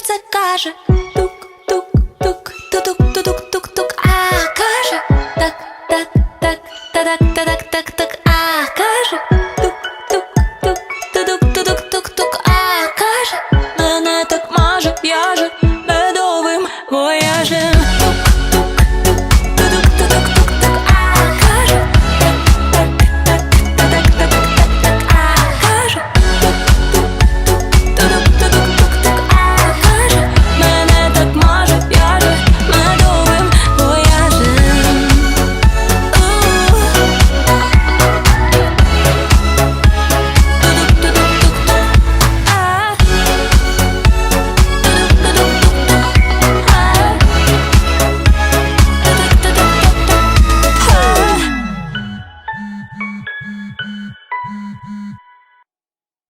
серце каже, тук-тук-тук, тук-тук-тук-тук-тук, а каже, так, так, так, та так, та так, так, так, а каже, тук-тук-тук, тук-тук-тук-тук-тук, а каже, мене так маже, в'яже медовим вояжем. Mm-hmm.